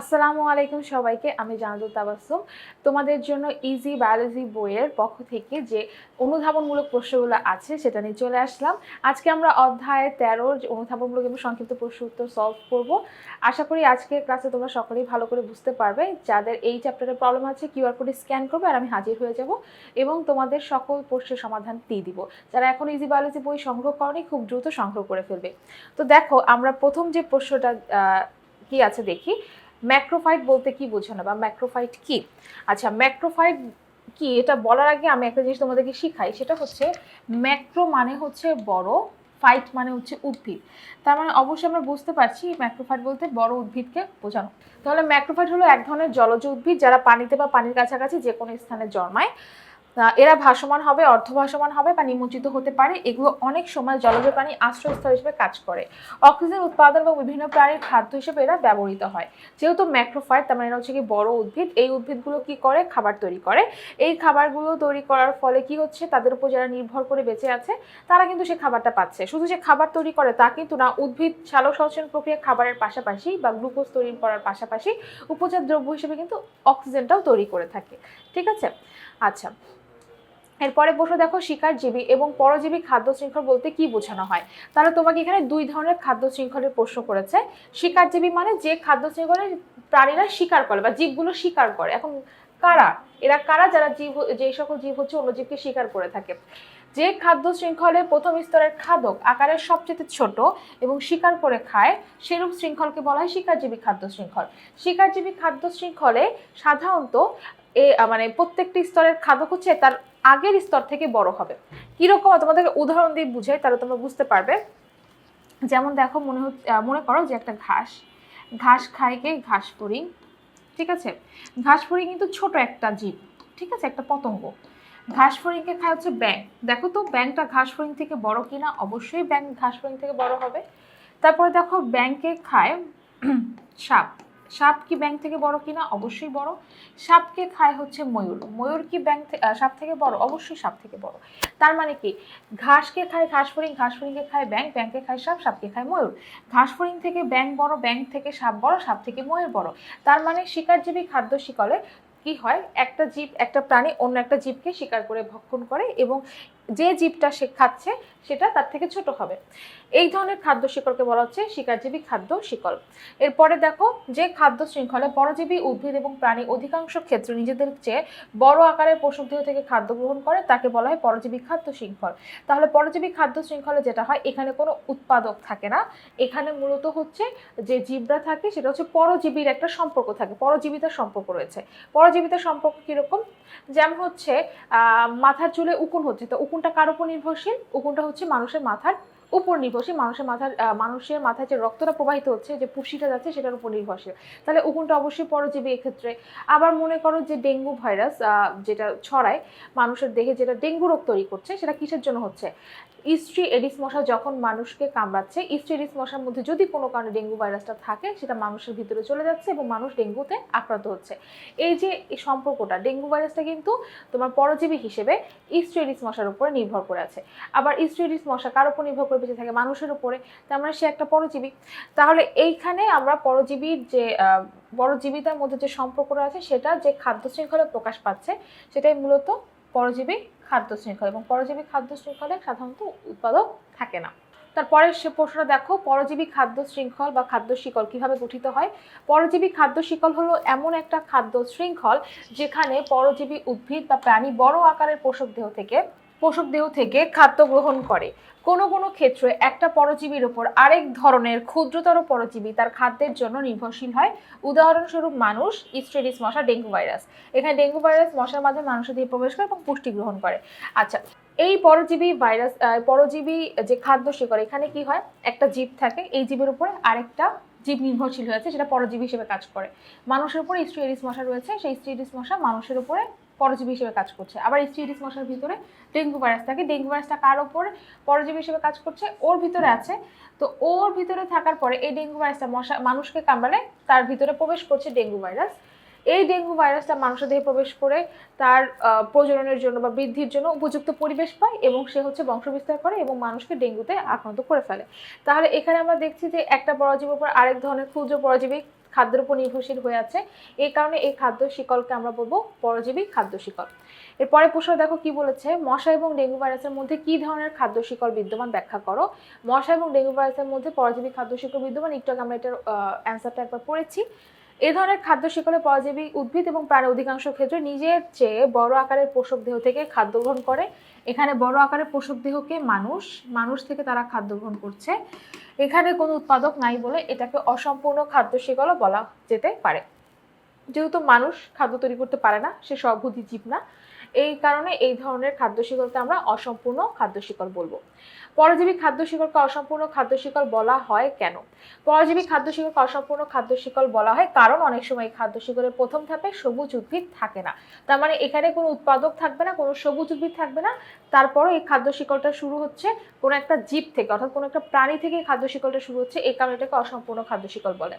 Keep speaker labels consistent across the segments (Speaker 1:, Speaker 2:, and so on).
Speaker 1: আসসালামু আলাইকুম সবাইকে, আমি জানাতুল তাবাসুম। তোমাদের জন্য ইজি বায়োলজি বইয়ের পক্ষ থেকে যে অনুধাবনমূলক প্রশ্নগুলো আছে সেটা নিয়ে চলে আসলাম। আজকে আমরা অধ্যায় তেরোর যে অনুধাবনমূলক এবং সংক্ষিপ্ত প্রশ্ন উত্তর সলভ করব। আশা করি আজকের ক্লাসে তোমরা সকলেই ভালো করে বুঝতে পারবে যাদের এই চ্যাপ্টারে প্রবলেম আছে কিউআর কোডে স্ক্যান করবে আর আমি হাজির হয়ে যাব এবং তোমাদের সকল প্রশ্নের সমাধান দিয়ে দিব। যারা এখন ইজি বায়োলজি বই সংগ্রহ করেনি, খুব দ্রুত সংগ্রহ করে ফেলবে। তো দেখো, আমরা প্রথম যে প্রশ্নটা কি আছে দেখি। ম্যাক্রোফাইট বলতে কি বোঝানো বা ম্যাক্রোফাইট কি? আচ্ছা ম্যাক্রোফাইট কি এটা বলার আগে আমি একটা জিনিস তোমাদেরকে শিখাই, সেটা হচ্ছে ম্যাক্রো মানে হচ্ছে বড় ফাইট মানে হচ্ছে উদ্ভিদ। তার মানে অবশ্যই আমরা বুঝতে পারছি ম্যাক্রোফাইট বলতে বড় উদ্ভিদকে বোঝানো। তাহলে ম্যাক্রোফাইট হলো এক ধরনের জলজ উদ্ভিদ যারা পানিতে বা পানির কাছাকাছি যে কোনো স্থানে জন্মায়। এরা ভাসমান হবে, অর্ধভাসমান হবে বা নিমজ্জিত হতে পারে। এগুলো অনেক সময় জলজ প্রাণী আশ্রয়স্থল হিসেবে কাজ করে। অক্সিজেন উৎপাদন এবং বিভিন্ন প্রাণীর খাদ্য হিসেবে এরা ব্যবহৃত হয়। যেহেতু ম্যাক্রোফাইট, তার মানে এরা হচ্ছে কি বড় উদ্ভিদ, এই উদ্ভিদগুলো কি করে? খাবার তৈরি করে। এই খাবারগুলো তৈরি করার ফলে কি হচ্ছে? তাদের উপর যারা নির্ভর করে বেঁচে আছে, তারা কিন্তু সেই খাবারটা পাচ্ছে। শুধু যে খাবার তৈরি করে তা কিন্তু না, উদ্ভিদ সালোক সংশ্লেষণ প্রক্রিয়া খাবারের পাশাপাশি বা গ্লুকোজ তৈরি করার পাশাপাশি উপজাত দ্রব্য হিসেবে কিন্তু অক্সিজেনটাও তৈরি করে থাকে। ঠিক আছে? আচ্ছা এরপরে বসে দেখো শিকারজীবী এবং পরজীবী খাদ্য শৃঙ্খল বলতে কি বোঝানো হয়? তাহলে তোমাকে এখানে দুই ধরনের খাদ্য শৃঙ্খলের প্রশ্ন করেছে। শিকারজীবী মানে যে খাদ্য শৃঙ্খলের প্রাণীরা শিকার করে বা জীবগুলো শিকার করে। এখন কারা? এরা কারা যারা জীব, যে সকল জীব হচ্ছে অন্য জীবকে শিকার করে থাকে? যে খাদ্য শৃঙ্খলে প্রথম স্তরের খাদক আকারের সবচেয়ে ছোট এবং শিকার করে খায়, সেরূপ শৃঙ্খলকে বলা হয় শিকারজীবী খাদ্য শৃঙ্খল। শিকারজীবী খাদ্য শৃঙ্খলে সাধারণত এ মানে প্রত্যেকটি স্তরের খাদক হচ্ছে তার আগের স্তর থেকে বড় হবে। কীরকম? তোমাদের উদাহরণ দিয়ে বুঝাই, তাহলে তোমরা বুঝতে পারবে। যেমন দেখো, মনে হচ্ছে মনে করো যে একটা ঘাস। ঘাস খায় কে? ঘাস ফড়িং। ঠিক আছে? ঘাস ফড়িং কিন্তু ছোট একটা জীব, ঠিক আছে? একটা পতঙ্গ। ঘাস ফড়িংকে খায় হচ্ছে ব্যাং দেখো তো ব্যাংটা ঘাস ফড়িং থেকে বড় কিনা? অবশ্যই ব্যাং ঘাস ফড়িং থেকে বড় হবে। তারপরে দেখো ব্যাংকে খায় সাপ। সাপ কি ব্যাং থেকে বড় কিনা? অবশ্যই বড়। সাপকে খায় হচ্ছে ময়ূর। ময়ূর কি ব্যাং থে- আহ, সাপ থেকে বড়? অবশ্যই সাপ থেকে বড়। তার মানে কি? ঘাসকে খায় ঘাস ফড়িং ঘাস ফড়িংকে খায় ব্যাং ব্যাংকে খায় সাপ সাপকে খায় ময়ূর। ঘাস ফড়িং থেকে ব্যাং বড় ব্যাং থেকে সাপ বড় সাপ থেকে ময়ূর বড়। তার মানে শিকারজীবী খাদ্য শিকলে কি হয়? একটা জীব একটা প্রাণী অন্য একটা জীবকে শিকার করে ভক্ষণ করে এবং যে জীবটা সে খাচ্ছে, সেটা তার থেকে ছোট হবে। এই ধরনের খাদ্য শিকলকে বলা হচ্ছে শিকারজীবী খাদ্য শিকল এরপরে দেখো যে খাদ্য শৃঙ্খলে পরজীবী, উদ্ভিদ এবং প্রাণী অধিকাংশ ক্ষেত্রে নিজেদের চেয়ে বড় আকারের পোষক দেহ থেকে খাদ্য গ্রহণ করে, তাকে বলা হয় পরজীবী খাদ্য শৃঙ্খল। তাহলে পরজীবী খাদ্য শৃঙ্খলে যেটা হয়, এখানে কোনো উৎপাদক থাকে না। এখানে মূলত হচ্ছে যে জীবরা থাকে, সেটা হচ্ছে পরজীবীর একটা সম্পর্ক থাকে, পরজীবিতার সম্পর্ক রয়েছে। পরজীবিতার সম্পর্ক কীরকম? যেমন হচ্ছে মাথার চুলে উকুন হচ্ছে, তো উকুনটা কার উপর নির্ভরশীল ও কোনটা হচ্ছে মানুষের মাথার উপর নির্ভরশীল? মানুষের মাথার মানুষের মাথায় যে রক্তটা প্রবাহিত হচ্ছে, যে পুষ্টিটা যাচ্ছে, সেটার উপর নির্ভরশীল। তাহলে উকুনটা অবশ্যই পরজীবী এক্ষেত্রে। আবার মনে করো যে ডেঙ্গু ভাইরাস যেটা ছড়ায় মানুষের দেহে যেটা ডেঙ্গু রোগ তৈরি করছে, সেটা কিসের জন্য হচ্ছে? ইস্ট্রি এডিস মশা যখন মানুষকে কামড়াচ্ছে ইস্ট্রি এডিস মশার মধ্যে যদি কোনো কারণে ডেঙ্গু ভাইরাসটা থাকে, সেটা মানুষের ভিতরে চলে যাচ্ছে এবং মানুষ ডেঙ্গুতে আক্রান্ত হচ্ছে। এই যে সম্পর্কটা, ডেঙ্গু ভাইরাসটা কিন্তু তোমার পরজীবী হিসেবে ইস্ট্রি এডিস মশার উপরে নির্ভর করে আছে। আবার ইস্ট্রি এডিস মশা কার উপর নির্ভর করে বেঁচে থাকে? মানুষের উপরে। তার মানে সে একটা পরজীবী। তাহলে এইখানে আমরা পরজীবীর যে পরজীবিতার মধ্যে যে সম্পর্কটা আছে, সেটা যে খাদ্য শৃঙ্খলে প্রকাশ পাচ্ছে, সেটাই মূলত পরজীবী খাদ্য শৃঙ্খল এবং পরজীবী খাদ্য শৃঙ্খলে সাধারণত উৎপাদক থাকে না। তারপরে সে প্রশ্নটা দেখো, পরজীবী খাদ্য শৃঙ্খল বা খাদ্য শিকল কীভাবে গঠিত হয়? পরজীবী খাদ্য শিকল হলো এমন একটা খাদ্য শৃঙ্খল যেখানে পরজীবী উদ্ভিদ বা প্রাণী বড় আকারের পোষক দেহ থেকে, পোষক দেহ থেকে খাদ্য গ্রহণ করে। কোনো কোনো ক্ষেত্রে একটা পরজীবীর উপর আরেক ধরনের ক্ষুদ্রতর পরজীবী তার খাদ্যের জন্য নির্ভরশীল হয়। উদাহরণস্বরূপ মানুষ ইস্ট্রেডিস মশা ডেঙ্গু ভাইরাস এখানে ডেঙ্গু ভাইরাস মশার মাধ্যমে মানুষের দেহে প্রবেশ করে এবং পুষ্টি গ্রহণ করে। আচ্ছা এই পরজীবী ভাইরাস পরজীবী যে খাদ্য শিকড়, এখানে কি হয়? একটা জীব থাকে, এই জীবের উপরে আরেকটা জীব নির্ভরশীল হয়েছে সেটা পরজীবী হিসেবে কাজ করে। মানুষের উপরে স্ট্রিডিস মশা রয়েছে, সেই স্ট্রিডিস মশা মানুষের উপরে পরজীবী হিসেবে কাজ করছে। আবার স্ট্রিডিস মশার ভিতরে ডেঙ্গু ভাইরাস থাকে। ডেঙ্গু ভাইরাসটা কার ওপর? পরজীবী হিসেবে কাজ করছে, ওর ভিতরে আছে। তো ওর ভিতরে থাকার পরে এই ডেঙ্গু ভাইরাসটা মশা মানুষকে কামড়ালে তার ভিতরে প্রবেশ করছে ডেঙ্গু ভাইরাস এই ডেঙ্গু ভাইরাসটা মানুষের দেহে প্রবেশ করে তার প্রজননের জন্য বা বৃদ্ধির জন্য উপযুক্ত পরিবেশ পায় এবং সে হচ্ছে বংশবিস্তার করে এবং মানুষকে ডেঙ্গুতে আক্রান্ত করে ফেলে। তাহলে এখানে আমরা দেখছি যে একটা পরজীবীর উপর আরেক ধরনের ক্ষুদ্র পরজীবী খাদ্যের উপর নির্ভরশীল হয়ে আছে। এই কারণে এই খাদ্য শিকলকে আমরা বলব পরজীবী খাদ্য শিকল। এরপরে প্রশ্ন দেখো কি বলেছে, মশা এবং ডেঙ্গু ভাইরাসের মধ্যে কি ধরনের খাদ্য শিকল বিদ্যমান ব্যাখ্যা করো। মশা এবং ডেঙ্গু ভাইরাসের মধ্যে পরজীবী খাদ্য শিকল বিদ্যমান, একটু আগে আমরা এটার অ্যান্সারটা একবার পড়েছি। এ ধরনের খাদ্য শিকলে পরজীবী উদ্ভিদ এবং প্রাণী অধিকাংশ ক্ষেত্রে নিজের চেয়ে বড় আকারের পোষক দেহ থেকে খাদ্য গ্রহণ করে। এখানে বড় আকারের পোষক দেহকে মানুষ মানুষ থেকে তারা খাদ্য গ্রহণ করছে। এখানে কোনো উৎপাদক নাই বলে এটাকে অসম্পূর্ণ খাদ্য শিকলও বলা যেতে পারে। যেহেতু মানুষ খাদ্য তৈরি করতে পারে না, সে সবুদ্ধি জীব না। এই কারণে এই ধরনের খাদ্য শিকলকে আমরা অসম্পূর্ণ খাদ্য শিকল বলব। পরজীবী খাদ্য শিকলকে অসম্পূর্ণ খাদ্য শিকল বলা হয় কেন? পরজীবী খাদ্য শিকলকে অসম্পূর্ণ খাদ্য শিকল বলা হয় কারণ অনেক সময় খাদ্য শিকলের প্রথম ধাপে সবুজ উদ্ভিদ থাকে না। তার মানে এখানে কোনো উৎপাদক থাকবে না, কোনো সবুজ উদ্ভিদ থাকবে না। তারপরও এই খাদ্য শিকলটা শুরু হচ্ছে কোনো একটা জীব থেকে, অর্থাৎ কোনো একটা প্রাণী থেকে খাদ্য শিকলটা শুরু হচ্ছে, এই কারণে এটাকে অসম্পূর্ণ খাদ্য শিকল বলে।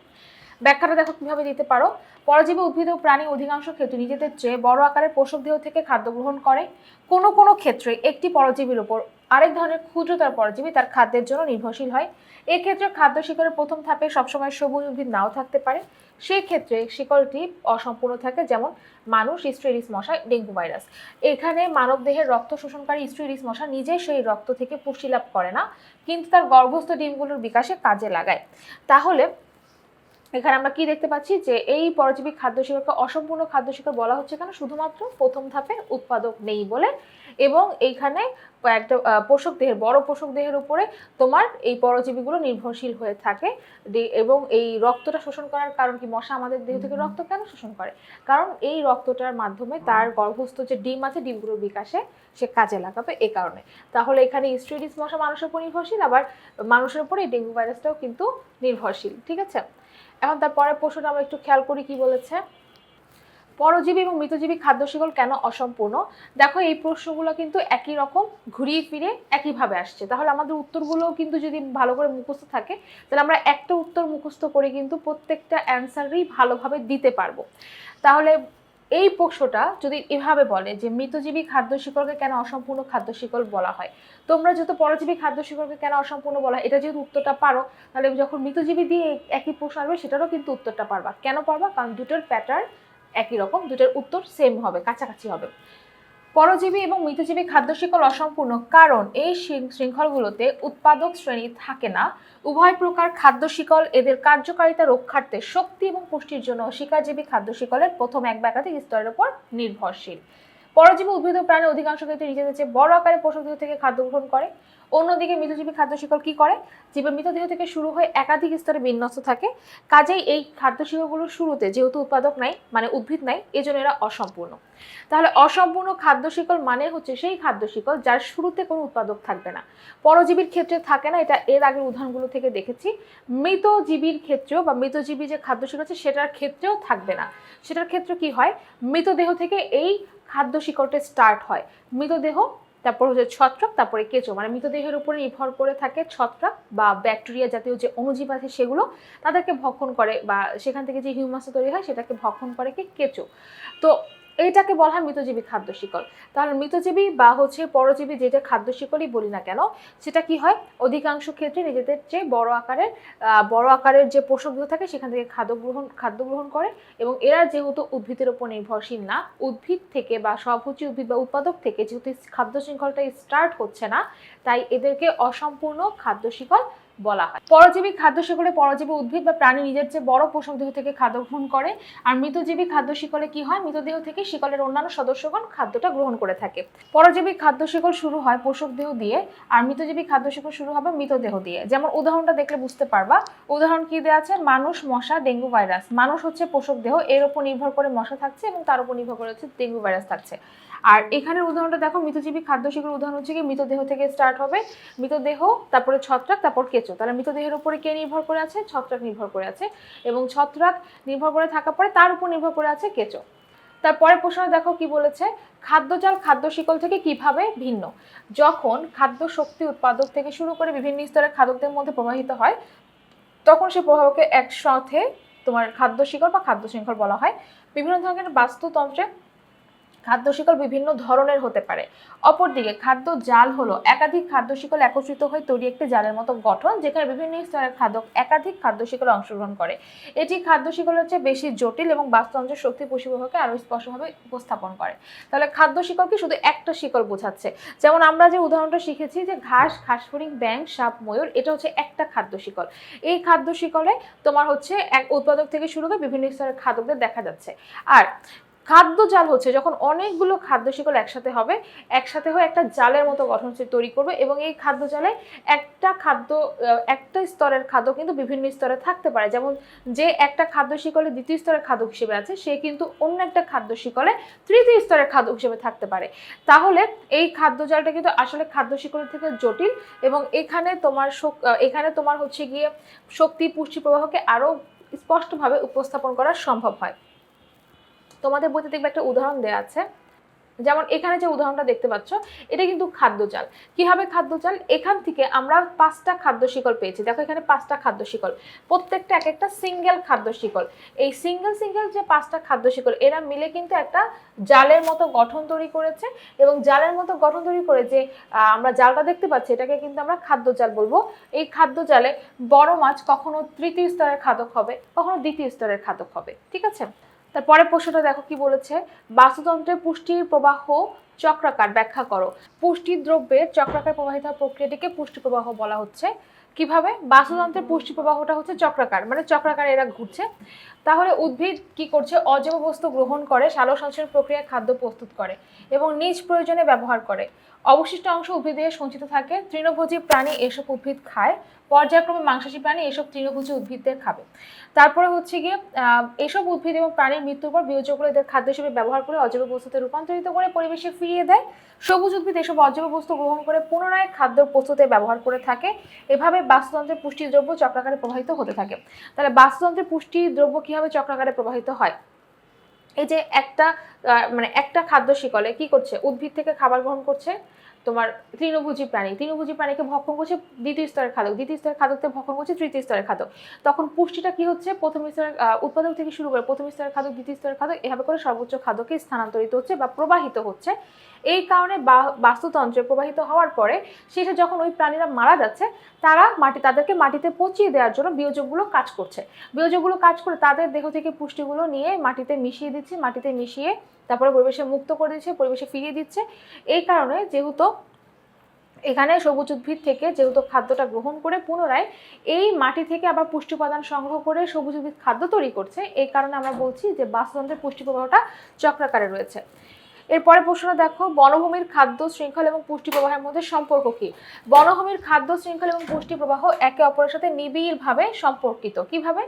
Speaker 1: ব্যাখ্যাটা দেখো কীভাবে দিতে পারো। পরজীবী, উদ্ভিদ ও প্রাণী অধিকাংশ ক্ষেত্রে নিজেদের চেয়ে বড় আকারের পোষক দেহ থেকে খাদ্য গ্রহণ করে। কোনো কোনো ক্ষেত্রে একটি পরজীবীর উপর আরেক ধরনের ক্ষুদ্রতর পরজীবী তার খাদ্যের জন্য নির্ভরশীল হয়। এক্ষেত্রে খাদ্য শিকলের প্রথম ধাপে সবসময় সবুজ উদ্ভিদ নাও থাকতে পারে। সেই ক্ষেত্রে শিকলটি অসম্পূর্ণ থাকে, যেমন মানুষ স্ট্রেলিস মশা, ডেঙ্গু ভাইরাস। এখানে মানব দেহের রক্ত শোষণকারী স্ট্রেলিস মশা নিজে সেই রক্ত থেকে পুষ্টি লাভ করে না, কিন্তু তার গর্ভস্থ ডিমগুলোর বিকাশে কাজে লাগায়। তাহলে এখানে আমরা কি দেখতে পাচ্ছি? যে এই পরজীবী খাদ্য শিকড়কে অসম্পূর্ণ খাদ্য শিকড় বলা হচ্ছে কেন? শুধুমাত্র প্রথম ধাপে উৎপাদক নেই বলে। এবং এইখানে একটা পোষক দেহের, বড় পোষক দেহের উপরে তোমার এই পরজীবীগুলো নির্ভরশীল হয়ে থাকে। এবং এই রক্তটা শোষণ করার কারণ কি? মশা আমাদের দেহ থেকে রক্ত কেন শোষণ করে? কারণ এই রক্তটার মাধ্যমে তার গর্ভস্থ যে ডিম আছে, ডিমগুলোর বিকাশে সে কাজে লাগাবে এই কারণে। তাহলে এখানে স্ট্রিডিস মশা মানুষের উপর নির্ভরশীল, আবার মানুষের উপরে এই ডেঙ্গু ভাইরাসটাও কিন্তু নির্ভরশীল, ঠিক আছে? এখন তার পরের প্রশ্নটা আমরা একটু খেয়াল করি কি বলেছে? পরজীবী এবং মৃতজীবী খাদ্য শিকল কেন অসম্পূর্ণ? দেখো, এই প্রশ্নগুলো কিন্তু একই রকম, ঘুরিয়ে ফিরে একইভাবে আসছে। তাহলে আমাদের উত্তরগুলোও কিন্তু যদি ভালো করে মুখস্থ থাকে, তাহলে আমরা একটা উত্তর মুখস্থ করে কিন্তু প্রত্যেকটা অ্যান্সারই ভালোভাবে দিতে পারব। তাহলে এই প্রশ্নটা যদি এভাবে বলে যে মৃতজীবী খাদ্য শিকলকে কেন অসম্পূর্ণ খাদ্য শিকল বলা হয়, তোমরা যেহেতু পরজীবী খাদ্য শিকলকে কেন অসম্পূর্ণ বলা হয়, এটা যেহেতু উত্তরটা পারো, তাহলে যখন মৃতজীবী দিয়ে একই প্রশ্ন আসবে, সেটারও কিন্তু উত্তরটা পারবা। কেন পারবা? কারণ দুটোর প্যাটার্ন একই রকম, দুটোর উত্তর সেম হবে, কাছাকাছি হবে। পরজীবী এবং মৃতজীবী খাদ্য শিকল অসম্পূর্ণ, কারণ এই শৃঙ্খলগুলোতে উৎপাদক শ্রেণি থাকে না। উভয় প্রকার খাদ্য শিকল এদের কার্যকারিতা রক্ষার্থে শক্তি এবং পুষ্টির জন্য শিকারজীবী খাদ্য শিকলের প্রথম এক বা স্তরের উপর নির্ভরশীল। পরজীবী উদ্ভিদ ও প্রাণী অধিকাংশ ক্ষেত্রে নিজেদের চেয়ে বড় আকারে পোষক থেকে খাদ্য গ্রহণ করে। অন্যদিকে মৃতজীবী খাদ্য শিকল কি করে? জীবের মৃতদেহ থেকে শুরু হয়ে একাধিক স্তরে বিন্যস্ত থাকে। কাজেই এই খাদ্য শিকলগুলোর শুরুতে যেহেতু উৎপাদক নাই মানে উদ্ভিদ নাই, এজন্য এরা অসম্পূর্ণ। তাহলে অসম্পূর্ণ খাদ্য শিকল মানে হচ্ছে সেই খাদ্য শিকল যার শুরুতে কোনো উৎপাদক থাকবে না। পরজীবীর ক্ষেত্রে থাকে না, এটা এর আগের উদাহরণগুলো থেকে দেখেছি। মৃতজীবীর ক্ষেত্রেও বা মৃতজীবী যে খাদ্য শিকল আছে, সেটার ক্ষেত্রেও থাকবে না। সেটার ক্ষেত্রে কি হয়? মৃতদেহ থেকে এই খাদ্য শিকলটা স্টার্ট হয়। মৃতদেহ তারপর হচ্ছে ছত্রাক, তারপরে কেঁচো। মানে মৃতদেহের উপরে নির্ভর করে থাকে ছত্রাক বা ব্যাকটেরিয়া জাতীয় যে অণুজীব আছে সেগুলো, তাদেরকে ভক্ষণ করে বা সেখান থেকে যে হিউমাসটা তৈরি হয় সেটাকে ভক্ষণ করে কি কেঁচো। তো এইটাকে বলা হয় মৃতজীবী খাদ্য শিকল তাহলে মৃতজীবী বা হচ্ছে পরজীবী যেটা খাদ্য শিকলই বলি না কেন, সেটা কি হয়? অধিকাংশ ক্ষেত্রে নিজেদের চেয়ে বড় আকারের বড় আকারের যে পোষকগুলো থাকে সেখান থেকে খাদ্য গ্রহণ খাদ্য গ্রহণ করে এবং এরা যেহেতু উদ্ভিদের উপর নির্ভরশীল না, উদ্ভিদ থেকে বা সবুজ উদ্ভিদ বা উৎপাদক থেকে যেহেতু খাদ্য শৃঙ্খলটা স্টার্ট হচ্ছে না, তাই এদেরকে অসম্পূর্ণ খাদ্য শিকল বলা হয়। পরজীবী খাদ্য শিকলে পরজীবী উদ্ভিদ বা প্রাণী নিজের চেয়ে বড় পোষক দেহ থেকে খাদ্য গ্রহণ করে। আর মৃতজীবী খাদ্য শিকলে কি হয়? মৃতদেহ থেকে শিকলের অন্যান্য সদস্যগণ খাদ্যটা গ্রহণ করে থাকে। পরজীবী খাদ্য শিকল শুরু হয় পোষক দেহ দিয়ে আর মৃতজীবী খাদ্য শিকল শুরু হবে মৃতদেহ দিয়ে। যেমন উদাহরণটা দেখলে বুঝতে পারবা। উদাহরণ কি দেওয়া আছে? মানুষ, মশা, ডেঙ্গু ভাইরাস। মানুষ হচ্ছে পোষক দেহ, এর উপর নির্ভর করে মশা থাকছে এবং তার উপর নির্ভর করে হচ্ছে ডেঙ্গু ভাইরাস থাকছে। আর এখানের উদাহরণটা দেখো, মৃতজীবী খাদ্য শিকল উদাহরণ হচ্ছে কি, মৃতদেহ থেকে স্টার্ট হবে। মৃতদেহ, তারপরে ছত্রাক, তারপর কেঁচো। তাহলে মৃতদেহের উপরে কে নির্ভর করে আছে? ছত্রাক নির্ভর করে আছে। এবং ছত্রাক নির্ভর করে থাকার পরে তার উপর নির্ভর করে আছে কেঁচো। তারপরে প্রশ্ন দেখো কি বলেছে, খাদ্যজাল খাদ্য শিকল থেকে কীভাবে ভিন্ন? যখন খাদ্য শক্তি উৎপাদক থেকে শুরু করে বিভিন্ন স্তরের খাদ্যদের মধ্যে প্রবাহিত হয়, তখন সে প্রভাবকে একসাথে তোমার খাদ্য শিকল বা খাদ্য শৃঙ্খল বলা হয়। বিভিন্ন ধরনের বাস্তুতন্ত্রে খাদ্য শিকল বিভিন্ন ধরনের হতে পারে। অপরদিকে খাদ্য জাল হলো একাধিক খাদ্য শিকল একত্রিত হয়ে তৈরি একটি জালের মতো গঠন, যেখানে বিভিন্ন স্তরের খাদ্য একাধিক খাদ্য শিকল অংশগ্রহণ করে। এটি খাদ্য শিকলের চেয়ে বেশি জটিল এবং বাস্তুতন্ত্রের শক্তি পরিষেবাকে আরও স্পষ্টভাবে উপস্থাপন করে। তাহলে খাদ্য শিকল কি শুধু একটা শিকল বোঝাচ্ছে? যেমন আমরা যে উদাহরণটা শিখেছি যে ঘাস, ঘাসফড়িং ব্যাং সাপ, ময়ূর, এটা হচ্ছে একটা খাদ্য শিকল। এই খাদ্য শিকলে তোমার হচ্ছে এক উৎপাদক থেকে শুরু করে বিভিন্ন স্তরের খাদ্যদের দেখা যাচ্ছে। আর খাদ্য জাল হচ্ছে, যখন অনেকগুলো খাদ্য শিকল একসাথে হবে, একসাথে হয়ে একটা জালের মতো গঠন তৈরি করবে এবং এই খাদ্য জালে একটা খাদ্য একটা স্তরের খাদ্য কিন্তু বিভিন্ন স্তরে থাকতে পারে। যেমন যে একটা খাদ্য শিকলে দ্বিতীয় স্তরের খাদ্য হিসেবে আছে, সে কিন্তু অন্য একটা খাদ্য শিকলে তৃতীয় স্তরের খাদ্য হিসেবে থাকতে পারে। তাহলে এই খাদ্য জালটা কিন্তু আসলে খাদ্য শিকলের থেকে জটিল এবং এখানে তোমার এখানে তোমার হচ্ছে গিয়ে শক্তি পুষ্টি প্রবাহকে আরও স্পষ্টভাবে উপস্থাপন করা সম্ভব হয়। তোমাদের বইতে দেখবে একটা উদাহরণ দেওয়া আছে। যেমন এখানে যে উদাহরণটা দেখতে পাচ্ছ, এটা কিন্তু খাদ্য জাল কি হবে খাদ্য জাল এখান থেকে আমরা পাঁচটা খাদ্য শিকল পেয়েছি। দেখো এখানে পাঁচটা খাদ্য শিকল। প্রত্যেকটা এক একটা সিঙ্গেল খাদ্য শিকল। এই সিঙ্গেল সিঙ্গেল যে পাঁচটা খাদ্য শিকল, এরা মিলে কিন্তু একটা জালের মতো গঠন তৈরি করেছে এবং জালের মতো গঠন তৈরি করে যে আমরা জালটা দেখতে পাচ্ছি, এটাকে কিন্তু আমরা খাদ্য জাল বলব। এই খাদ্য জালে বড় মাছ কখনো তৃতীয় স্তরের খাদক হবে, কখনো দ্বিতীয় স্তরের খাদক হবে। ঠিক আছে? তারপরে প্রশ্নটা দেখো কি বলেছে? বাস্তুতন্ত্রে পুষ্টির প্রবাহ চক্রাকার ব্যাখ্যা করো। পুষ্টি দ্রব্যের চক্রাকার প্রবাহিত প্রক্রিয়াটিকে পুষ্টি প্রবাহ বলা হচ্ছে। কীভাবে? বাস্তুতন্ত্রের পুষ্টি প্রবাহটা হচ্ছে চক্রাকার মানে চক্রাকার এরা ঘুরছে। তাহলে উদ্ভিদ কি করছে? অজৈব বস্তু গ্রহণ করে সংশ্লেষণ প্রক্রিয়ায় খাদ্য প্রস্তুত করে এবং নিজ প্রয়োজনে ব্যবহার করে। অবশিষ্ট অংশ উদ্ভিদে সঞ্চিত থাকে। তৃণভোজী প্রাণী এসব উদ্ভিদ খায়। পর্যায়ক্রমে মাংসাশী প্রাণী এসব তৃণভোজী উদ্ভিদদের খাবে। তারপরে হচ্ছে গিয়ে এসব উদ্ভিদ এবং প্রাণীর মৃত্যুর পর বিয়োজকগুলো এদের খাদ্য হিসেবে ব্যবহার করে অজৈব বস্তুতে রূপান্তরিত করে পরিবেশে ফিরিয়ে দেয়। সবুজ উদ্ভিদ এসব অজৈব বস্তু গ্রহণ করে পুনরায় খাদ্য প্রস্তুতে ব্যবহার করে থাকে। এভাবে বাস্তুতন্ত্রের পুষ্টি দ্রব্য চক্রাকারে প্রবাহিত হতে থাকে। তাহলে বাস্তুতন্ত্রের পুষ্টি দ্রব্য কীভাবে চক্রাকারে প্রবাহিত হয়? এই যে একটা মানে একটা খাদ্য শিকলে কি করছে? উদ্ভিদ থেকে খাবার গ্রহণ করছে। তোমার তৃণভোজী প্রাণী। তৃণভোজী প্রাণীকে ভক্ষণ করছে দ্বিতীয় স্তরের খাদক। দ্বিতীয় স্তরের খাদককে ভক্ষণ করছে তৃতীয় স্তরের খাদক। তখন পুষ্টিটা কি হচ্ছে? প্রথম স্তরের উৎপাদক থেকে শুরু করে প্রথম স্তরের খাদক, দ্বিতীয় স্তরের খাদক এভাবে করে সর্বোচ্চ খাদকে স্থানান্তরিত হচ্ছে বা প্রবাহিত হচ্ছে। এই কারণে বাস্তুতন্ত্রে প্রবাহিত হওয়ার পরে শেষে যখন ওই প্রাণীরা মারা যাচ্ছে, তারা মাটি, তাদেরকে মাটিতে পচিয়ে দেওয়ার জন্য বিয়োজকগুলো কাজ করছে। বিয়োজকগুলো কাজ করে তাদের দেহ থেকে পুষ্টিগুলো নিয়ে মাটিতে মিশিয়ে দিচ্ছে, মাটিতে মিশিয়ে তারপরে পরিবেশে মুক্ত করে দিচ্ছে, পরিবেশে ফিরিয়ে দিচ্ছে। এই কারণে যেহেতু এখানে সবুজ উদ্ভিদ থেকে যেহেতু খাদ্যটা গ্রহণ করে পুনরায় এই মাটি থেকে আবার পুষ্টি উপাদান সংগ্রহ করে সবুজ উদ্ভিদ খাদ্য তৈরি করছে, এই কারণে আমরা বলছি যে বাস্তুতন্ত্রের পুষ্টি প্রবাহটা চক্রাকারে রয়েছে। এরপরে প্রশ্ন দেখো, বনভূমির খাদ্য শৃঙ্খল এবং পুষ্টি প্রবাহের মধ্যে সম্পর্ক কি? বনভূমির খাদ্য শৃঙ্খল এবং পুষ্টি প্রবাহ একে অপরের সাথে নিবিড়ভাবে সম্পর্কিত। কীভাবে?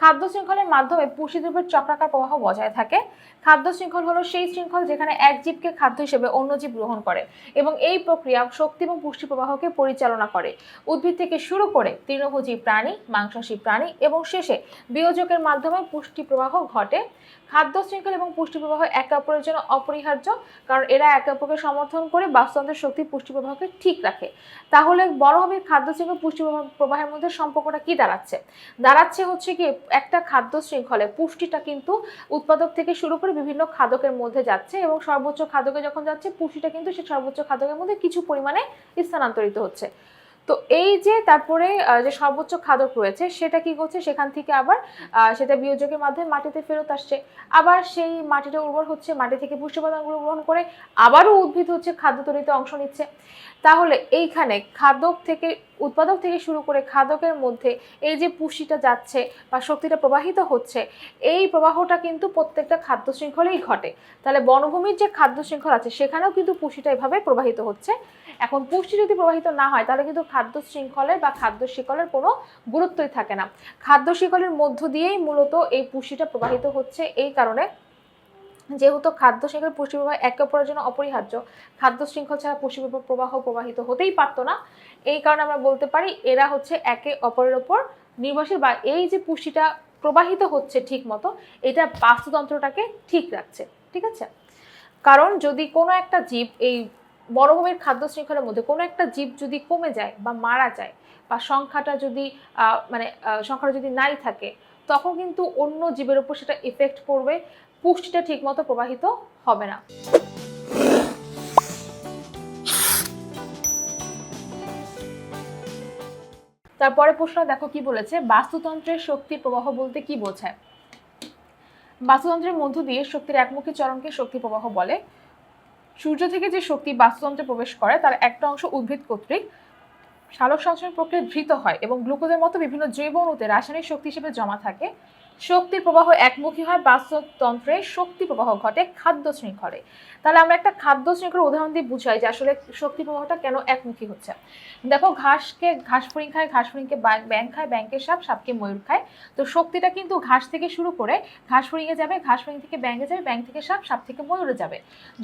Speaker 1: খাদ্য শৃঙ্খলের মাধ্যমে পুষ্টিদ্রব্যের চক্রাকার প্রবাহ বজায় থাকে। খাদ্য শৃঙ্খল হলো সেই শৃঙ্খল যেখানে এক জীবকে খাদ্য হিসেবে অন্য জীব গ্রহণ করে এবং এই প্রক্রিয়া শক্তি এবং পুষ্টি প্রবাহকে পরিচালনা করে। উদ্ভিদ থেকে শুরু করে তৃণভোজী প্রাণী, মাংসাশী প্রাণী এবং শেষে বিয়োজকের মাধ্যমে পুষ্টি প্রবাহ ঘটে। খাদ্য শৃঙ্খল এবং পুষ্টি প্রবাহ একে অপরের জন্য অপরিহার্য, কারণ এরা একে অপরকে সমর্থন করে বাস্তুতন্ত্রের শক্তি পুষ্টি প্রবাহকে ঠিক রাখে। তাহলে বনভূমির খাদ্য শৃঙ্খল, পুষ্টি প্রবাহ- প্রবাহের মধ্যে সম্পর্কটা কি দাঁড়াচ্ছে? দাঁড়াচ্ছে হচ্ছে কি, একটা খাদ্য শৃঙ্খলে পুষ্টিটা কিন্তু উৎপাদক থেকে শুরু করে বিভিন্ন খাদকের মধ্যে যাচ্ছে এবং সর্বোচ্চ খাদকে যখন যাচ্ছে, পুষ্টিটা কিন্তু সেই সর্বোচ্চ খাদকের মধ্যে কিছু পরিমাণে স্থানান্তরিত হচ্ছে। তো এই যে তারপরে যে সর্বোচ্চ খাদক রয়েছে, সেটা কি করছে? সেখান থেকে আবার সেটা বিয়োজকের মাধ্যমে মাটিতে ফেরত আসছে। আবার সেই মাটিটা উর্বর হচ্ছে, মাটি থেকে পুষ্টি উপাদানগুলো গ্রহণ করে আবারও উদ্ভিদ হচ্ছে, খাদ্য তৈরিতে অংশ নিচ্ছে। তাহলে এইখানে খাদক থেকে, উৎপাদক থেকে শুরু করে খাদকের মধ্যে এই যে পুষ্টিটা যাচ্ছে বা শক্তিটা প্রবাহিত হচ্ছে, এই প্রবাহটা কিন্তু প্রত্যেকটা খাদ্য শৃঙ্খলেই ঘটে। তাহলে বনভূমির যে খাদ্য শৃঙ্খল আছে, সেখানেও কিন্তু পুষ্টিটা এভাবে প্রবাহিত হচ্ছে। এখন পুষ্টি যদি প্রবাহিত না হয়, তাহলে কিন্তু খাদ্য শৃঙ্খলের বা খাদ্য শিকলের কোনো গুরুত্বই থাকে না। খাদ্য শিকলের মধ্য দিয়েই মূলত এই পুষ্টিটা প্রবাহিত হচ্ছে, এই কারণে যেহেতু খাদ্য শৃঙ্খল পুষ্টি প্রবাহ একে অপরের জন্য অপরিহার্য, খাদ্য শৃঙ্খল ছাড়া পুষ্টি প্রবাহ প্রবাহিত হতেই পারতো না। এই কারণে আমরা বলতে পারি এরা হচ্ছে একে অপরের ওপর নির্ভরশীল বা এই যে পুষ্টিটা প্রবাহিত হচ্ছে ঠিক মতো, এটা বাস্তুতন্ত্রটাকে ঠিক রাখছে, ঠিক আছে? কারণ যদি কোনো একটা জীব এই মরুভূমির খাদ্য শৃঙ্খলের মধ্যে কোনো একটা জীব যদি কমে যায় বা মারা যায় বা সংখ্যাটা যদি মানে সংখ্যাটা যদি নাই থাকে, তখন কিন্তু অন্য জীবের উপর সেটা এফেক্ট পড়বে। পুষ্টিটা ঠিকমতো প্রবাহিত হবে না। তারপরে প্রশ্ন দেখো কি বলেছে, বাস্তুতন্ত্রের শক্তির প্রবাহ বলতে কি বোঝায়? বাস্তুতন্ত্রের মধ্য দিয়ে শক্তির একমুখী চরণকে শক্তি প্রবাহ বলে। সূর্য থেকে যে শক্তি বাস্তুতন্ত্রে প্রবেশ করে, তার একটা অংশ উদ্ভিদ কর্তৃক সালোক সংশ্লেষণ প্রক্রিয়া ধৃত হয় এবং গ্লুকোজের মতো বিভিন্ন জৈব অণুতে রাসায়নিক শক্তি হিসেবে জমা থাকে। শক্তির প্রবাহ একমুখী হয়, বাস্তুতন্ত্রে শক্তি প্রবাহ ঘটে খাদ্য শৃঙ্খলে। তাহলে আমরা একটা খাদ্য শৃঙ্খলের উদাহরণ দিয়ে বুঝাই যে আসলে শক্তি প্রবাহটা কেন একমুখী হচ্ছে। দেখো, ঘাসকে, ঘাস ফড়িং খায়, ঘাস ফড়িংকে ব্যাং খায় ব্যাংকের সাপ, সাপকে ময়ূর খায়। তো শক্তিটা কিন্তু ঘাস থেকে শুরু করে ঘাস ফড়িংয়ে যাবে, ঘাস ফড়িং থেকে ব্যাঙ্গে যাবে ব্যাংক থেকে সাপ সাপ থেকে ময়ূরে যাবে।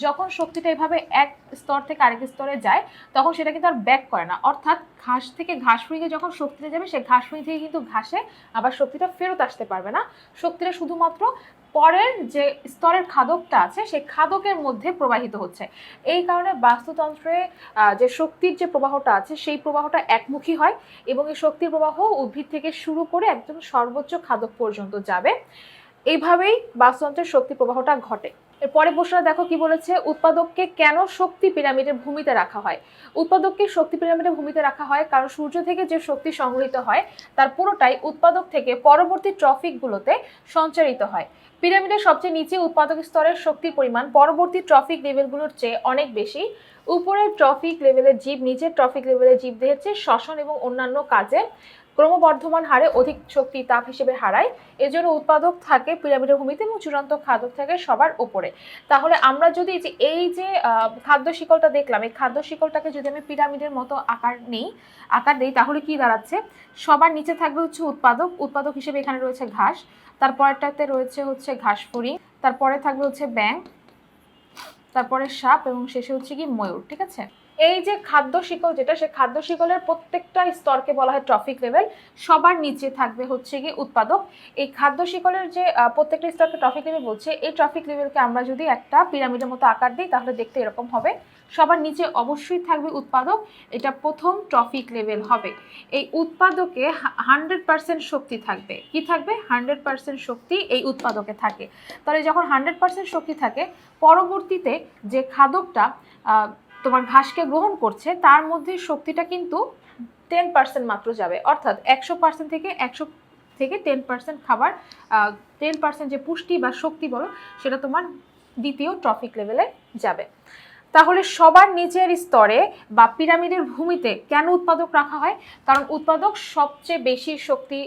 Speaker 1: যখন শক্তিটা এভাবে এক স্তর থেকে আরেক স্তরে যায়, তখন সেটা কিন্তু আর ব্যাক করে না। অর্থাৎ ঘাস থেকে ঘাস ফড়িংয়ে যখন শক্তিটা যাবে, সে ঘাস ফড়িং থেকে কিন্তু ঘাসে আবার শক্তিটা ফেরত আসতে পারবে না। শক্তিটা শুধুমাত্র পরের যে স্তরের খাদকটা আছে, সেই খাদকের মধ্যে প্রবাহিত হচ্ছে। এই কারণে বাস্তুতন্ত্রে যে শক্তির যে প্রবাহটা আছে, সেই প্রবাহটা একমুখী হয় এবং এই শক্তির প্রবাহ উদ্ভিদ থেকে শুরু করে একদম সর্বোচ্চ খাদক পর্যন্ত যাবে। এইভাবেই বাস্তুতন্ত্রের শক্তি প্রবাহটা ঘটে। এরপরে প্রশ্নটা দেখো কি বলেছে, উৎপাদককে কেন শক্তি পিরামিডের ভূমিতে রাখা হয়? উৎপাদককে শক্তি পিরামিডের ভূমিতে রাখা হয় কারণ সূর্য থেকে যে শক্তি সংগৃহীত হয়, তার পুরোটাই উৎপাদক থেকে পরবর্তী ট্রফিকগুলোতে সঞ্চারিত হয়। পিরামিডের সবচেয়ে নিচে উৎপাদক স্তরের শক্তির পরিমাণ পরবর্তী ট্রফিক লেভেলগুলোর চেয়ে অনেক বেশি। উপরের ট্রফিক লেভেলের জীব, নিচের ট্রফিক লেভেলের জীব দেহের চেয়ে শ্বসন এবং অন্যান্য কাজে ক্রমবর্ধমান হারে অধিক শক্তি তাপ হিসেবে হারায়। এজন্য উৎপাদক থাকে, পিরামিডের ভূমিতে এবং চূড়ান্ত খাদক থাকে সবার উপরে। তাহলে আমরা যদি যে এই যে খাদ্য শিকলটা দেখলাম, এই খাদ্য শিকলটাকে যদি আমি পিরামিডের মতো আকার নেই, আকার দিই, তাহলে কি দাঁড়াচ্ছে? সবার নিচে থাকবে হচ্ছে উৎপাদক। উৎপাদক হিসেবে এখানে রয়েছে ঘাস। তারপরটাতে রয়েছে হচ্ছে ঘাস ফুরি তারপরে থাকবে হচ্ছে ব্যাং তারপরে সাপ এবং শেষে হচ্ছে কি ময়ূর, ঠিক আছে? এই যে খাদ্য শিকল, যেটা সে খাদ্য শিকলের প্রত্যেকটা স্তরকে বলা হয় ট্রফিক লেভেল সবার নিচে থাকবে হচ্ছে কি উৎপাদক। এই খাদ্য শিকলের যে প্রত্যেকটা স্তরকে ট্রফিক লেভেল বলছে, এই ট্রফিক লেভেলকে আমরা যদি একটা পিরামিডের মতো আকার দিই, তাহলে দেখতে এরকম হবে। সবার নিচে অবশ্যই থাকবে উৎপাদক, এটা প্রথম ট্রফিক লেভেল হবে। এই উৎপাদকে হান্ড্রেড পার্সেন্ট শক্তি থাকবে। কি থাকবে? হান্ড্রেড পার্সেন্ট শক্তি এই উৎপাদকে থাকে। তাহলে যখন হান্ড্রেড পার্সেন্ট শক্তি থাকে, পরবর্তীতে যে খাদকটা তোমার ঘাসকে গ্রহণ করছে, তার মধ্যে শক্তিটা কিন্তু টেন পার্সেন্ট মাত্র যাবে। অর্থাৎ একশো পার্সেন্ট থেকে একশো থেকে টেন পার্সেন্ট খাবার টেন পার্সেন্ট যে পুষ্টি বা শক্তি বলো, সেটা তোমার দ্বিতীয় ট্রফিক লেভেলে যাবে। তাহলে সবার নিচের স্তরে বা পিরামিডের ভূমিতে কেন উৎপাদক রাখা হয়? কারণ উৎপাদক সবচেয়ে বেশি শক্তি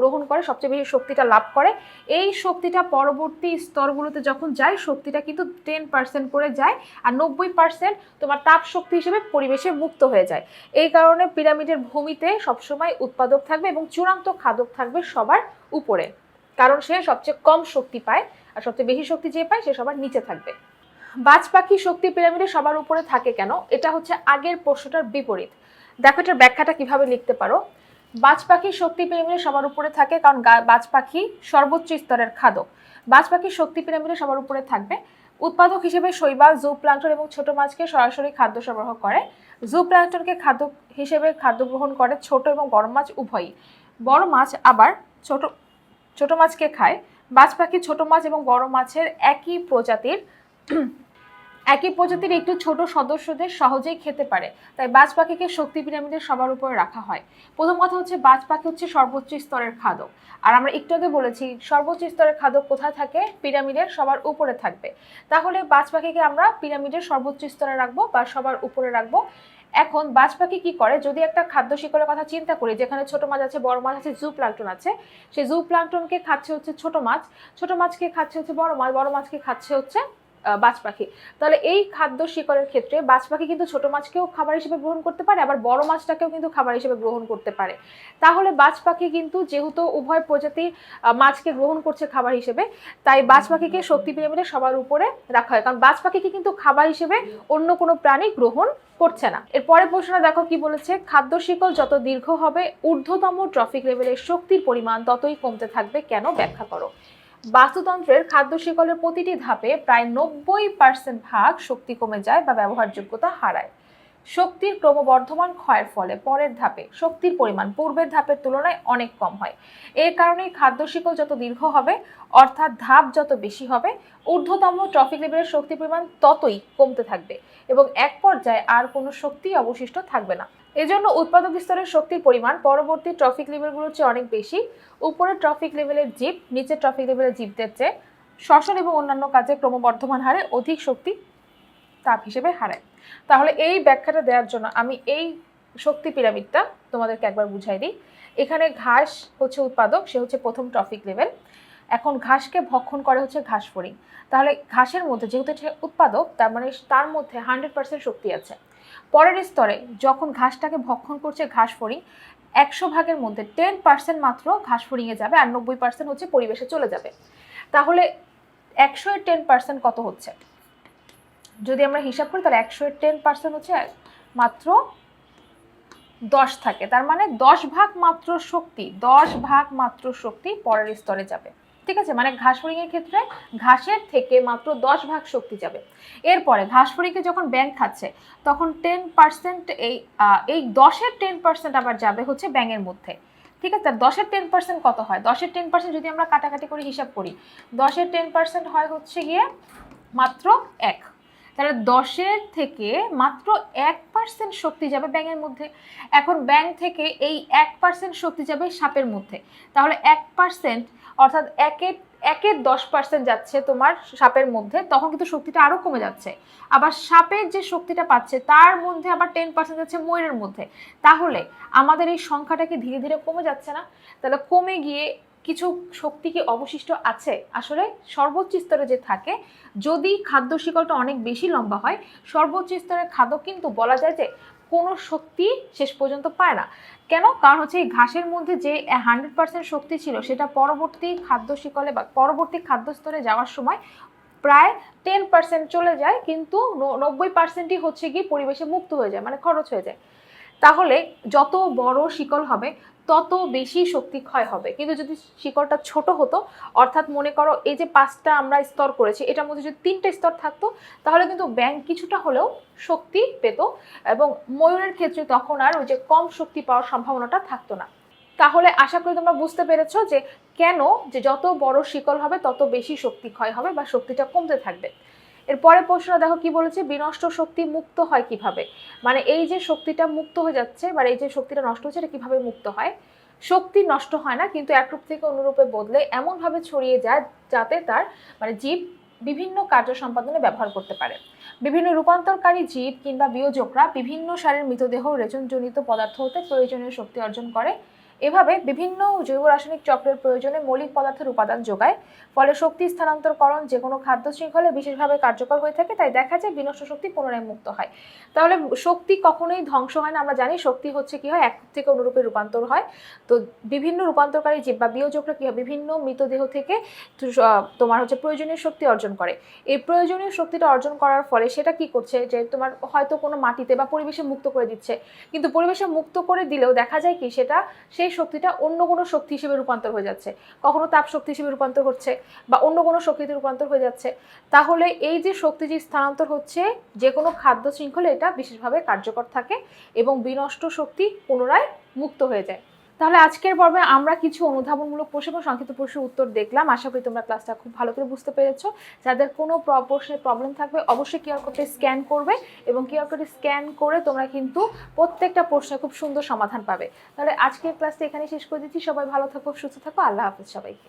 Speaker 1: গ্রহণ করে, সবচেয়ে বেশি শক্তিটা লাভ করে। এই শক্তিটা পরবর্তী স্তরগুলোতে যখন যায়, শক্তিটা কিন্তু টেন পার্সেন্ট করে যায় আর নব্বই পার্সেন্ট তোমার তাপ শক্তি হিসেবে পরিবেশে মুক্ত হয়ে যায়। এই কারণে পিরামিডের ভূমিতে সবসময় উৎপাদক থাকবে এবং চূড়ান্ত খাদক থাকবে সবার উপরে। কারণ সে সবচেয়ে কম শক্তি পায় আর সবচেয়ে বেশি শক্তি যে পায়, সে সবার নিচে থাকবে। বাজ পাখি শক্তি পিরামিডে সবার উপরে থাকে কেন? এটা হচ্ছে আগের প্রশ্নটার বিপরীত। দেখো এটার ব্যাখ্যাটা কীভাবে লিখতে পারো? বাজ পাখি শক্তি পিরামিডে সবার উপরে থাকে, কারণ বাজ পাখি সর্বোচ্চ স্তরের খাদক। বাজ পাখি শক্তি পিরামিডে সবার উপরে থাকবে। উৎপাদক হিসেবে শৈবাল জু প্লান্টন এবং ছোট মাছকে সরাসরি খাদ্য সরবরাহ করে। জু প্লান্টনকে খাদ্য হিসেবে খাদ্য গ্রহণ করে ছোট এবং বড় মাছ উভয়ই। বড় মাছ আবার ছোট ছোট মাছকে খায়। বাজ পাখি ছোট মাছ এবং বড় মাছের একই প্রজাতির একই প্রজাতির একটু ছোট সদস্যদের সহজেই খেতে পারে। তাই বাজ পাখিকে শক্তি পিরামিডের সবার উপরে রাখা হয়। প্রথম কথা হচ্ছে বাজ পাখি হচ্ছে সর্বোচ্চ স্তরের খাদক। আর আমরা একটু আগে বলেছি, সর্বোচ্চ স্তরের খাদক কোথায় থাকে? পিরামিডের সবার উপরে থাকবে। তাহলে বাজ পাখিকে আমরা পিরামিডের সর্বোচ্চ স্তরে রাখব বা সবার উপরে রাখব। এখন বাজ পাখি কি করে? যদি একটা খাদ্য শিকলের কথা চিন্তা করি, যেখানে ছোট মাছ আছে, বড় মাছ আছে, জু প্লান্টন আছে, সেই জু প্লান্টনকে খাচ্ছে হচ্ছে ছোট মাছ। ছোট মাছকে খাচ্ছে হচ্ছে বড় মাছ, বড় মাছকে খাচ্ছে হচ্ছে বাজ পাখি। তাহলে এই খাদ্য শিকড়ের ক্ষেত্রে বাজ পাখি কিন্তু ছোট মাছকেও খাবার হিসেবে গ্রহণ করতে পারে, আবার বড় মাছটাকেও কিন্তু খাবার হিসেবে গ্রহণ করতে পারে। তাহলে বাজ পাখি কিন্তু যেহেতু উভয় প্রজাতির মাছকে গ্রহণ করছে খাবার হিসেবে, তাই বাজ পাখিকে শক্তি পিরামিডে সবার উপরে রাখা হয়। কারণ বাজ পাখিকে কিন্তু খাবার হিসেবে অন্য কোনো প্রাণী গ্রহণ করছে না। এরপরে প্রশ্ন দেখো কি বলেছে, খাদ্য শিকল যত দীর্ঘ হবে, ঊর্ধ্বতম ট্রফিক লেভেলের শক্তির পরিমাণ ততই কমতে থাকবে, কেন ব্যাখ্যা করো। বাস্তুতন্ত্রের খাদ্য শিকলের প্রতিটি ধাপে প্রায় নব্বই পার্সেন্ট ভাগ শক্তি কমে যায় বা ব্যবহারযোগ্যতা হারায়। শক্তির ক্রমবর্ধমান ক্ষয়ের ফলে পরের ধাপে শক্তির পরিমাণ পূর্বের ধাপের তুলনায় অনেক কম হয়। এর কারণেই খাদ্য শিকল যত দীর্ঘ হবে, অর্থাৎ ধাপ যত বেশি হবে, ঊর্ধ্বতম ট্রফিক লেভেলের শক্তি পরিমাণ ততই কমতে থাকবে এবং এক পর্যায়ে আর কোনো শক্তি অবশিষ্ট থাকবে না। এজন্য উৎপাদক স্তরের শক্তির পরিমাণ পরবর্তী ট্রফিক লেভেলগুলোর চেয়ে অনেক বেশি। উপরের ট্রফিক লেভেলের জীব নিচের ট্রফিক লেভেলের জীবদের চেয়ে শ্বসন এবং অন্যান্য কাজে ক্রমবর্ধমান হারে অধিক শক্তি তাপ হিসেবে হারায়। তাহলে এই ব্যাখ্যাটা দেওয়ার জন্য আমি এই শক্তি পিরামিডটা তোমাদেরকে একবার বুঝাই দিই। এখানে ঘাস হচ্ছে উৎপাদক, সে হচ্ছে প্রথম ট্রফিক লেভেল এখন ঘাসকে ভক্ষণ করে হচ্ছে ঘাস ফড়িং। তাহলে ঘাসের মধ্যে যেহেতু উৎপাদক, তার মানে তার মধ্যে হান্ড্রেড পার্সেন্ট শক্তি আছে। পরের স্তরে যখন ঘাসটাকে ভক্ষণ করছে ঘাস ফড়িং, একশো ভাগের মধ্যে টেন পার্সেন্ট মাত্র ঘাস ফড়িংয়ে যাবে আর নব্বই পার্সেন্ট হচ্ছে পরিবেশে চলে যাবে। তাহলে একশো এর টেন পার্সেন্ট কত হচ্ছে? যদি আমরা হিসাব করি, তাহলে একশো এর টেন পার্সেন্ট হচ্ছে মাত্র দশ থাকে। তার মানে দশ ভাগ মাত্র শক্তি, দশ ভাগ মাত্র শক্তি পরের স্তরে যাবে। ঠিক আছে? মানে ঘাস ফড়িংয়ের ক্ষেত্রে ঘাসের থেকে মাত্র দশ ভাগ শক্তি যাবে। এরপরে ঘাস ফড়িংকে যখন ব্যাংক খাচ্ছে, তখন টেন পার্সেন্ট এই এই দশের টেন পার্সেন্ট আবার যাবে হচ্ছে ব্যাঙের মধ্যে। ঠিক আছে? আর দশের টেন পার্সেন্ট কত হয়? দশের টেন পার্সেন্ট যদি আমরা কাটাকাটি করে হিসাব করি, দশের টেন পার্সেন্ট হয় হচ্ছে গিয়ে মাত্র এক। তাহলে দশের থেকে মাত্র এক পার্সেন্ট শক্তি যাবে ব্যাঙের মধ্যে। এখন ব্যাংক থেকে এই এক পার্সেন্ট শক্তি যাবে সাপের মধ্যে। তাহলে এক পার্সেন্ট অর্থাৎ একে একে দশ পার্সেন্ট যাচ্ছে তোমার সাপের মধ্যে, তখন কিন্তু শক্তিটা আরও কমে যাচ্ছে। আবার সাপের যে শক্তিটা পাচ্ছে, তার মধ্যে আবার টেন পার্সেন্ট যাচ্ছে ময়ূরের মধ্যে। তাহলে আমাদের এই সংখ্যাটা কি ধীরে ধীরে কমে যাচ্ছে না? তাহলে কমে গিয়ে কিছু শক্তি কি অবশিষ্ট আছে? আসলে সর্বোচ্চ স্তরে যে থাকে, যদি খাদ্য শিকলটা অনেক বেশি লম্বা হয়, সর্বোচ্চ স্তরের খাদ্য কিন্তু বলা যায় যে কোনো শক্তি শেষ পর্যন্ত পায় না। কেন? কারণ হচ্ছে এই ঘাসের মধ্যে যে হান্ড্রেড পার্সেন্ট শক্তি ছিল, সেটা পরবর্তী খাদ্য শিকলে বা পরবর্তী খাদ্য স্তরে যাওয়ার সময় প্রায় টেন পার্সেন্ট চলে যায়, কিন্তু নব্বই পার্সেন্টই হচ্ছে গিয়ে পরিবেশে মুক্ত হয়ে যায় মানে খরচ হয়ে যায়। তাহলে যত বড় শিকল হবে তত বেশি শক্তি ক্ষয় হবে। কিন্তু যদি শিকড়টা ছোট হতো, অর্থাৎ মনে করো এই যে পাঁচটা আমরা স্তর করেছি, এটার মধ্যে যদি তিনটে স্তর থাকতো, তাহলে কিন্তু ব্যাংক কিছুটা হলেও শক্তি পেত এবং ময়ূরের ক্ষেত্রে তখন আর ওই যে কম শক্তি পাওয়ার সম্ভাবনাটা থাকতো না। তাহলে আশা করি তোমরা বুঝতে পেরেছ যে কেন যে যত বড় শিকল হবে, তত বেশি শক্তি ক্ষয় হবে বা শক্তিটা কমতে থাকবে। এর পরের প্রশ্ন দেখো কি বলেছে? বিনষ্ট শক্তি মুক্ত হয় কীভাবে? মানে এই যে শক্তিটা মুক্ত হয়ে যাচ্ছে বা এই যে শক্তিটা নষ্ট হচ্ছে, এটা কীভাবে মুক্ত হয়? শক্তি নষ্ট হয় না, কিন্তু একরূপ থেকে অনুরূপে বদলে এমনভাবে ছড়িয়ে যায় যাতে তার মানে জীব বিভিন্ন কার্য সম্পাদনে ব্যবহার করতে পারে। বিভিন্ন রূপান্তরকারী জীব কিংবা বিয়োজকরা বিভিন্ন সারের মৃতদেহ, রেচনজনিত পদার্থ হতে প্রয়োজনীয় শক্তি অর্জন করে। এভাবে বিভিন্ন জৈব রাসায়নিক চক্রের প্রয়োজনে মৌলিক পদার্থের উপাদান যোগায়, ফলে শক্তি স্থানান্তরকরণ যে কোনো খাদ্য শৃঙ্খলে বিশেষভাবে কার্যকর হয়ে থাকে, তাই দেখা যায় বিনষ্ট শক্তি পুনরায় মুক্ত হয়। তাহলে শক্তি কখনোই ধ্বংস হয় না, আমরা জানি শক্তি হচ্ছে কি হয়, এক থেকে অনুরূপে রূপান্তর হয়। তো বিভিন্ন রূপান্তরকারী জীব বা বিয়োজকরা কী হয়, বিভিন্ন মৃতদেহ থেকে তোমার হচ্ছে প্রয়োজনীয় শক্তি অর্জন করে। এই প্রয়োজনীয় শক্তিটা অর্জন করার ফলে সেটা কি করছে, যে তোমার হয়তো কোনো মাটিতে বা পরিবেশে মুক্ত করে দিচ্ছে। কিন্তু পরিবেশে মুক্ত করে দিলেও দেখা যায় কি, সেটা সেই শক্তিটা অন্য কোনো শক্তি হিসেবে রূপান্তর হয়ে যাচ্ছে। কখনো তাপ শক্তি হিসেবে রূপান্তর হচ্ছে বা অন্য কোনো শক্তিতে রূপান্তর হয়ে যাচ্ছে। তাহলে এই যে শক্তি যে স্থানান্তর হচ্ছে যে কোনো খাদ্য শৃঙ্খলে এটা বিশেষভাবে কার্যকর থাকে এবং বিনষ্ট শক্তি পুনরায় মুক্ত হয়ে যায়। তাহলে আজকের পর্বে আমরা কিছু অনুধাবনমূলক প্রশ্ন এবং সংক্ষিপ্ত প্রশ্নের উত্তর দেখলাম। আশা করি তোমরা ক্লাসটা খুব ভালো করে বুঝতে পেরেছ। যাদের কোনো প্র- প্রশ্নের প্রবলেম থাকবে, অবশ্যই কিউআর কোডটা স্ক্যান করবে এবং কিউআর কোডে স্ক্যান করে তোমরা কিন্তু প্রত্যেকটা প্রশ্নের খুব সুন্দর সমাধান পাবে। তাহলে আজকের ক্লাসটা এখানে শেষ করে দিচ্ছি। সবাই ভালো থাকো, সুস্থ থাকো। আল্লাহ হাফিজ সবাইকে।